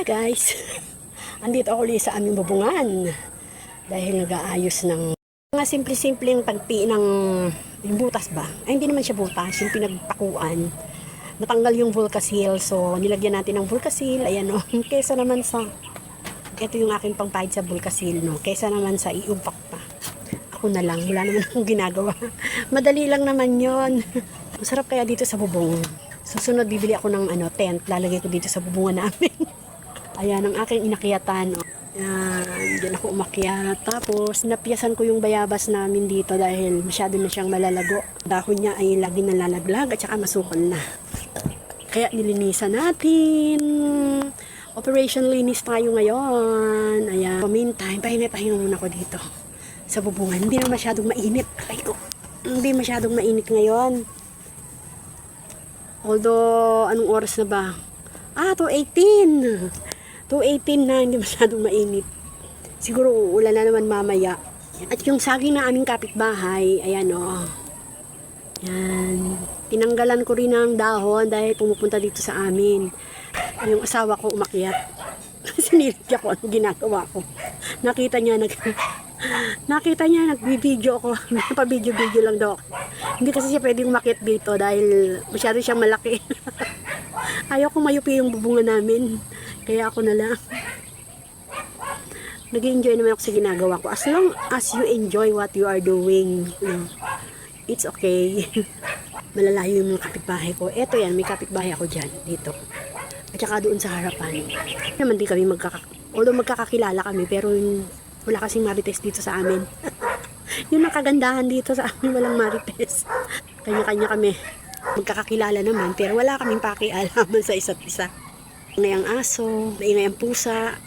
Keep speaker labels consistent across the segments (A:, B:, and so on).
A: Guys! Andito ako ulit sa aming bubungan. Dahil nag-aayos ng mga simple-simpleng pagpi ng yung butas ba? Ay hindi naman siya butas, yung pinagpakuan. Natanggal yung Volcasil, so nilagyan natin ng Volcasil. Ayan o, kesa naman sa ito yung aking pangpahid sa Volcasil, no? Kesa naman sa iupak pa. Ako na lang, wala naman akong ginagawa. Madali lang naman yon. Masarap kaya dito sa bubong. Susunod, bibili ako ng ano, tent. Lalagay ko dito sa bubungan namin. Ayan, ang aking inakyatan. Oh. Yan, dyan ako umakyat. Tapos, napiyasan ko yung bayabas namin dito dahil masyado na siyang malalago. Dahon niya ay lagi nalalaglag at saka masukol na. Kaya nilinisan natin. Operation linis tayo ngayon. Ayan. Meantime, pahinga-pahinga muna ako dito. Sa bubungan. Hindi na masyadong mainit. Ay ko. Hindi masyadong mainit ngayon. Although, anong oras na ba? Ah, 2.18. 2.18 na, hindi masyadong mainit. Siguro uulan na naman mamaya. At yung saging na aming kapitbahay, ayan o. Oh. Yan. Tinanggalan ko rin ng dahon dahil pumupunta dito sa amin. Yung asawa ko umakyat. Sinirit ako ang ginagawa ko. Nakita niya nag Nakita niya nagbibideo ako. Pa-video-video lang daw. Hindi kasi siya pwedeng umakyat dito dahil masyado siyang malaki. Ayaw ko mayupi yung bubungan namin. Kaya ako na lang. nag enjoy naman ako sa ginagawa ko. As long as you enjoy what you are doing, you it's okay. Malalayo yung mga kapitbahay ko. Eto yan, may kapitbahay ako dyan, dito. At saka doon sa harapan. Naman di kami magkaka... Although magkakakilala kami, pero yung- wala kasing marites dito sa amin. yun ang dito sa amin, walang marites. Kanya-kanya kami. Magkakakilala naman, pero wala kaming pakialaman sa isa't isa. Maingay ang aso, maingay ang pusa,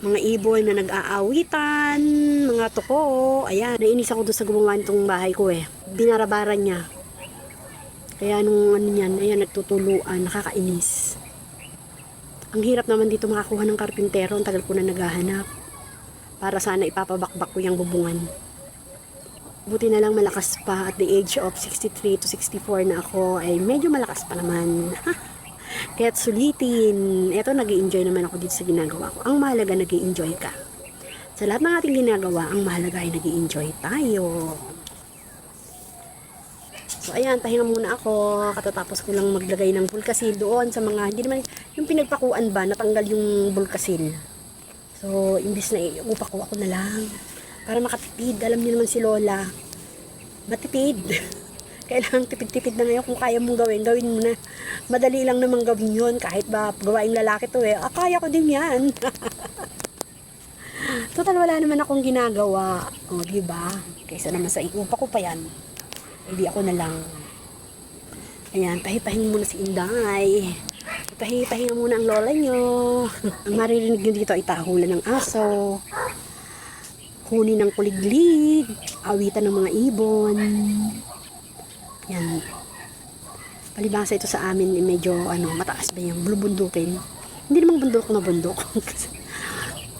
A: mga ibon na nag-aawitan, mga tuko, ayan. Nainis ako doon sa gumawa nitong bahay ko eh. Binarabaran niya. Kaya nung ano niyan, ayan, nagtutuluan, nakakainis. Ang hirap naman dito makakuha ng karpintero, ang tagal ko na naghahanap. Para sana ipapabakbak ko yung bubungan. Buti na lang malakas pa at the age of 63 to 64 na ako ay medyo malakas pa naman. Kaya't sulitin. Eto, nag enjoy naman ako dito sa ginagawa ko. Ang mahalaga, nag enjoy ka. Sa lahat ng ating ginagawa, ang mahalaga ay nag enjoy tayo. So, ayan, pahinga muna ako. Katatapos ko lang maglagay ng bulkasil doon sa mga, hindi naman, yung pinagpakuan ba, natanggal yung bulkasil. So, imbis na iupa ko ako na lang. Para makatipid. Alam niyo naman si Lola. Matipid. Kailangan tipid-tipid na ngayon kung kaya mong gawin, gawin mo na. Madali lang naman gawin yun. Kahit ba gawaing lalaki to eh. Ah, kaya ko din yan. Total, wala naman akong ginagawa. O, di ba? Kaysa naman sa iupa ko pa yan. Hindi ako na lang. Ayan, pahipahin muna si Inday. Pahipahinga muna ang lola nyo. ang maririnig nyo dito ay tahulan ng aso. Huni ng kuliglig. Awitan ng mga ibon. Yan. Palibasa ito sa amin, eh, medyo ano, mataas ba yung bulubundukin. Hindi namang bundok na bundok.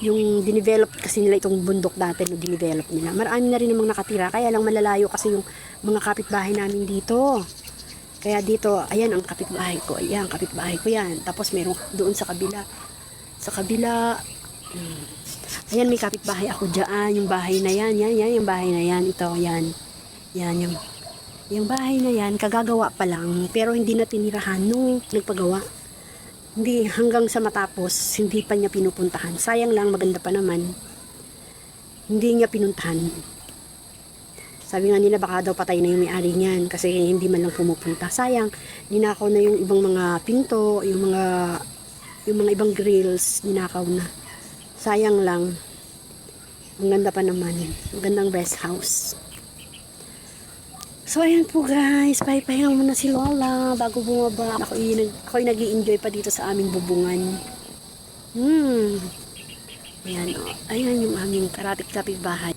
A: yung dinevelop kasi nila itong bundok dati no dinevelop nila. Marami na rin namang nakatira, kaya lang malalayo kasi yung mga kapitbahay namin dito. Kaya dito, ayan ang kapitbahay ko. Ayan, kapitbahay ko yan. Tapos meron doon sa kabila. Sa kabila, hmm. ayan may kapitbahay ako dyan. Yung bahay na yan, yan, yan, yung bahay na yan. Ito, yan. Yan, yung, yung bahay na yan, kagagawa pa lang. Pero hindi na tinirahan nung nagpagawa. Hindi, hanggang sa matapos, hindi pa niya pinupuntahan. Sayang lang, maganda pa naman. Hindi niya pinuntahan. Sabi nga nila baka daw patay na yung may-ari niyan kasi hindi man lang pumupunta. Sayang, ninakaw na yung ibang mga pinto, yung mga yung mga ibang grills, ninakaw na. Sayang lang. Ang ganda pa naman. Ang gandang rest house. So, ayan po guys. Pahipahinga muna si Lola bago bumaba. Ako yung ako nag enjoy pa dito sa aming bubungan. Hmm. Ayan, oh. ayan yung aming karapit-kapit bahay.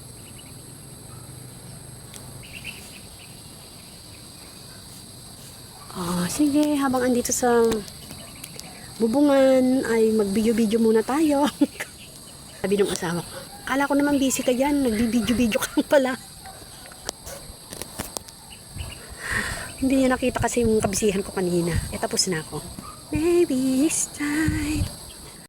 A: Oh, sige, habang andito sa bubungan ay mag-video-video muna tayo. Sabi ng asawa ko, kala ko naman busy ka dyan, nagbibideo-video ka pala. Hindi niya nakita kasi yung kabisihan ko kanina. E tapos na ako. Maybe it's time